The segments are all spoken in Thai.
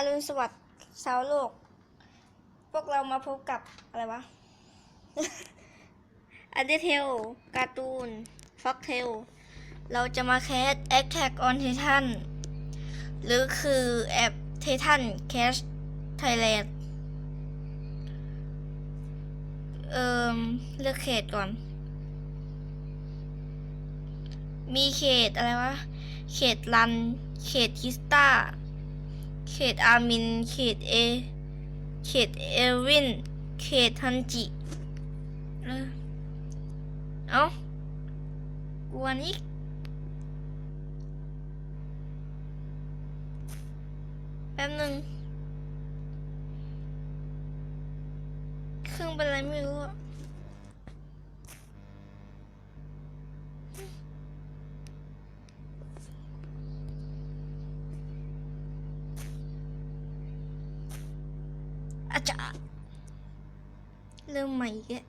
อรุณสวัสดิ์ชาวโลก พวกเรามาพบกับอะไรวะอันเดเทลการ์ตูนฟ็อกเทลเราจะมาแคส Attack on Titan หรือคือแอป Titan Cast Thailand เอ่มเลือกเขตก่อน มีเขตอะไรวะ เขตรัน เขตคิสตา เขตอามิน เขตเอ เขตเอวิน เขตฮันจิเออเอากวนอีกแป๊บหนึ่งเครื่องเป็นอะไรไม่รู้อะ จาเริ่มใหม่อีก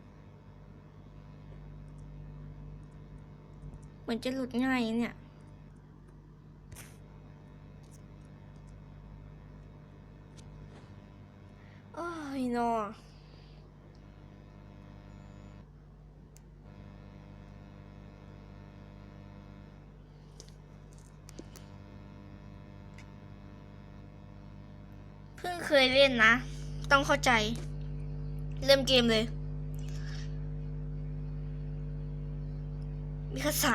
เหมือนจะหลุดง่ายเนี่ยโอ้ยนอเพิ่งเคยเล่นนะ ต้องเข้าใจ เริ่มเกมเลย มิคาสะ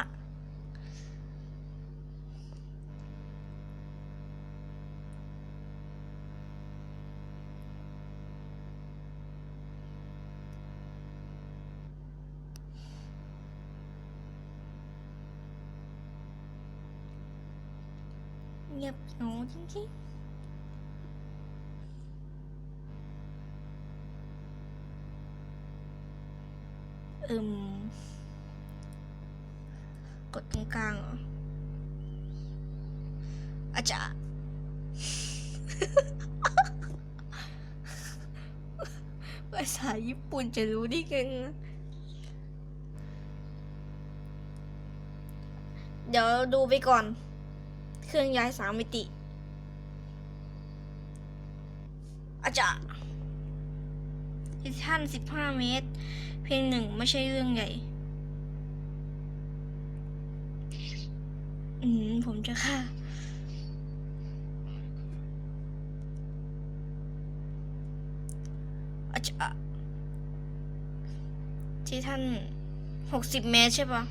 เงียบเหงาจริงๆ อืมกดตรงกลางเหรออาจารย์ภาษาญี่ปุ่นจะรู้ได้ไงเดี๋ยวดูไปก่อน เครื่องย้ายสามมิติ อาจารย์ทิท่านสิบห้าเมตร เพียงหนึ่งไม่ใช่เรื่องใหญ่ อืม ผมจะฆ่า อาจารที่ท่านหกสิบเมตรใช่ปะ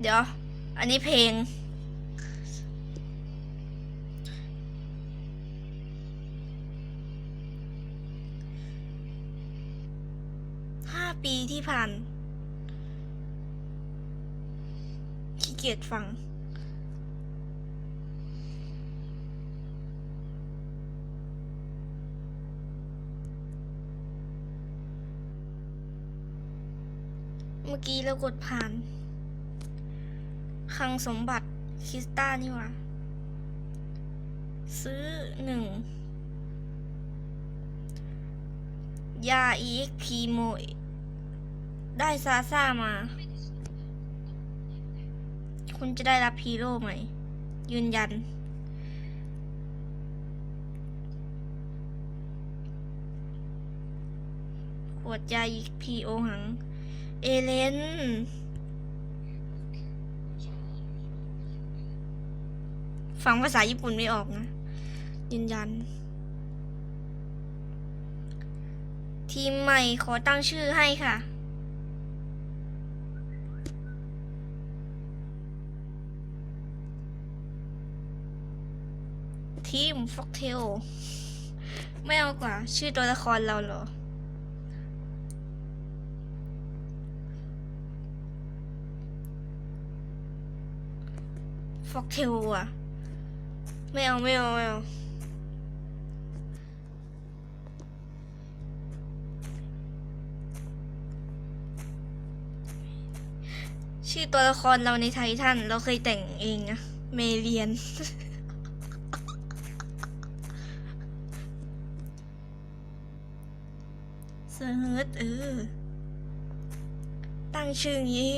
เดี๋ยว อันนี้เพลง ปีที่ผ่านขี้เกียจฟัง เมื่อกี้เรากดผ่าน คังสมบัติคริสตัลนี่ว่าซื้อหนึ่งยา EXP โม ได้ซาซ่ามา คุณจะได้รับฮีโร่ไหม ยืนยัน ขวดยา EXP โอหัง เอเลนฟังภาษาญี่ปุ่นไม่ออกนะ ยืนยัน ทีมใหม่ขอตั้งชื่อให้ค่ะ ทีมฟ็อกเทลไม่เอากว่า ชื่อตัวละครเราเหรอ ฟ็อกเทลอะไม่เอา ไม่เอา ไม่เอา ชื่อตัวละครเราในไททัน เราเคยแต่งเองนะ เมเลียน เซิร์ชเออ ตั้งชื่องี้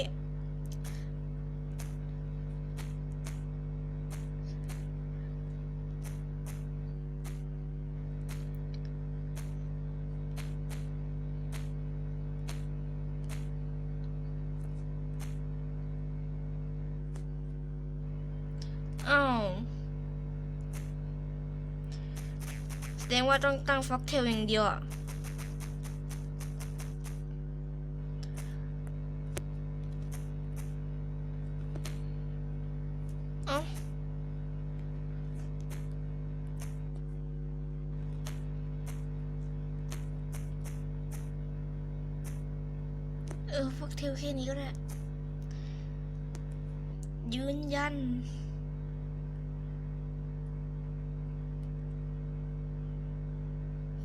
อ้าวแสดงว่าต้องตั้งฟ็อกเทลอย่างเดียวอะ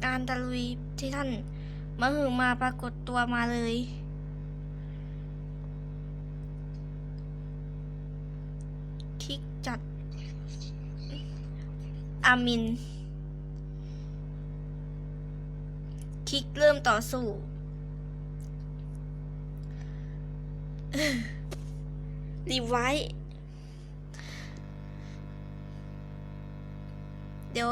การตะลุยที่ท่านมาหึงมาปรากฏตัวมาเลย คลิกจัด อามิน คลิกเริ่มต่อสู้ รีไวท์เดี๋ยว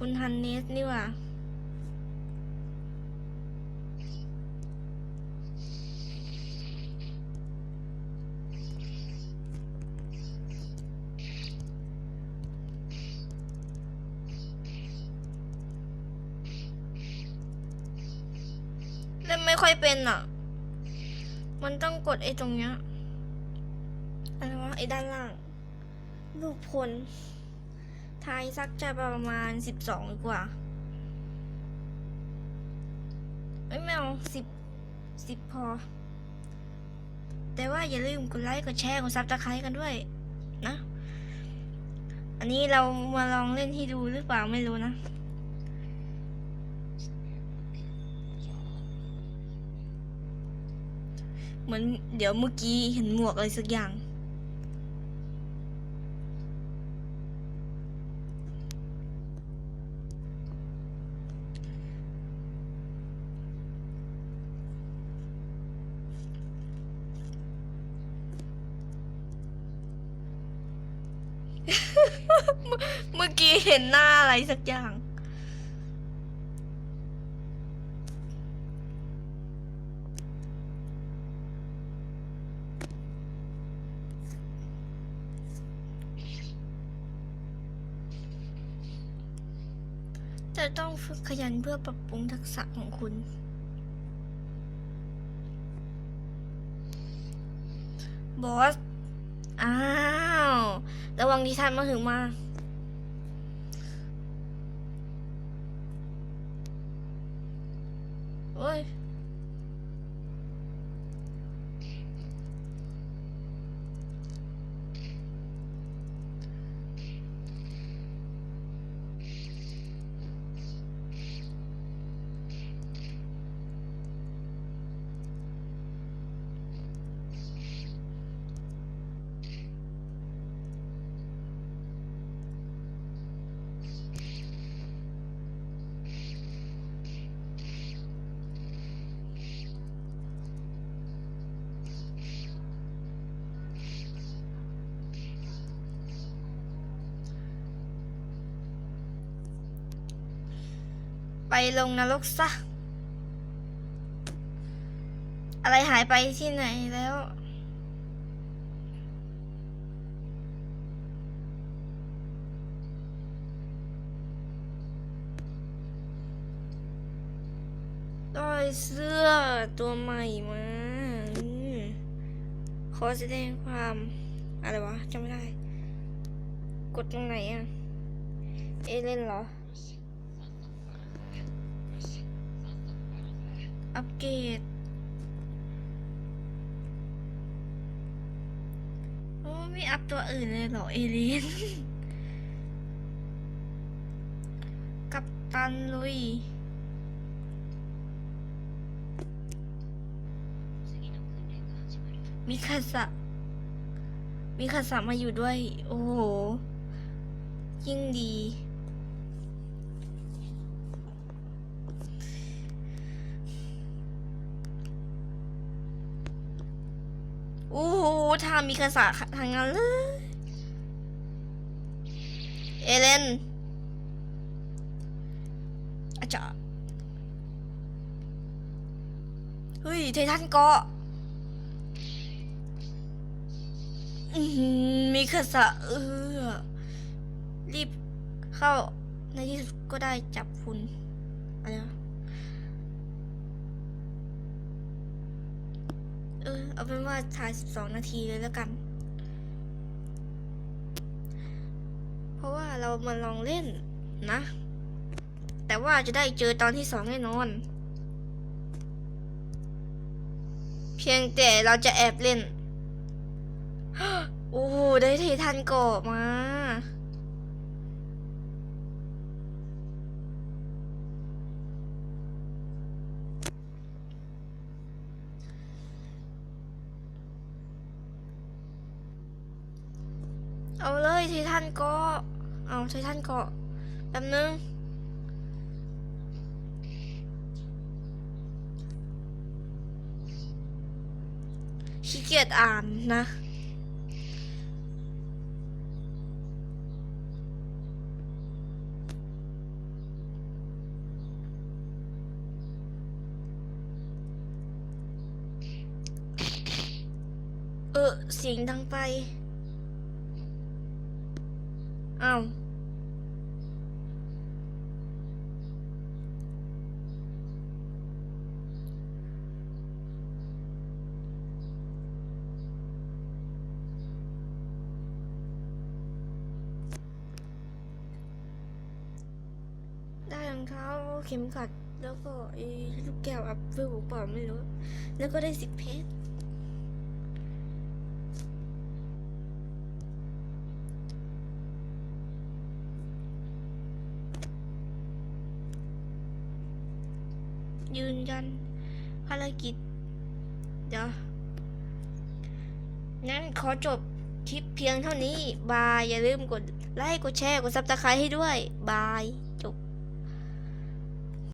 คุณฮันเนสนี่ว่าเล่นไม่ค่อยเป็นอะ มันต้องกดไอ้ตรงเนี้ยอะไรวะไอ้ด้านล่างลูกพล ทายสักจะประมาณสิบสองดีกว่าไม่ไม่เอาสิบสิบพอ แต่ว่าอย่าลืมกดไลค์กดแชร์กดซับสไครต์กันด้วยนะ อันนี้เรามาลองเล่นให้ดูหรือเปล่าไม่รู้นะเหมือนเดี๋ยวเมื่อกี้เห็นหมวกอะไรสักอย่าง เมื่อกี้เห็นหน้าอะไรสักอย่างจะต้องฝึกขยันเพื่อปรับปรุงทักษะของคุณบอสอ้า ระวังที่ท่านมาถึงมาโอ้ย ไปลงนรกซะ อะไรหายไปที่ไหนแล้ว ได้เสื้อตัวใหม่มาขอแสดงความ อะไรวะจำไม่ได้ กดตรงไหนอะ เอเล่นเหรอ อัปเกรดโอ้ไม่อัพตัวอื่นเลยเหรอ เอเลนกับตันลุยมีคาสะมีคาสะมาอยู่ด้วย โอ้โห ยิ่งดี โอ้โหทามีคาสะทางนั้นเลย เอเลนอาจารย์เฮ้ยไททันเกาะมีคาสะเออรีบเข้าในที่สุดก็ได้จับคุณอะไรวะ เอาเป็นว่าถ่าย 12 นาทีเลยแล้วกัน เพราะว่าเรามาลองเล่นนะ แต่ว่าจะได้เจอตอนที่สองแน่นอน เพียงแต่เราจะแอบเล่น โอ้ได้ทีทันเกาะมาเลยไททันเกาะ เอานกาะแป๊บนึงขี้เกียจอ่านนะ เออเสียงดังไป อ้าว ได้รอง เข็มขัด แล้วก็ไอ้ลูกแก้วอัพเฟลเปล่าไม่รู้ แล้วก็ได้สิบเพชรยืนยันภารกิจ เดี๋ยว งั้นขอจบคลิปเพียงเท่านี้ บาย อย่าลืมกดไลค์ กดแชร์ กดซับสไครต์ให้ด้วย บาย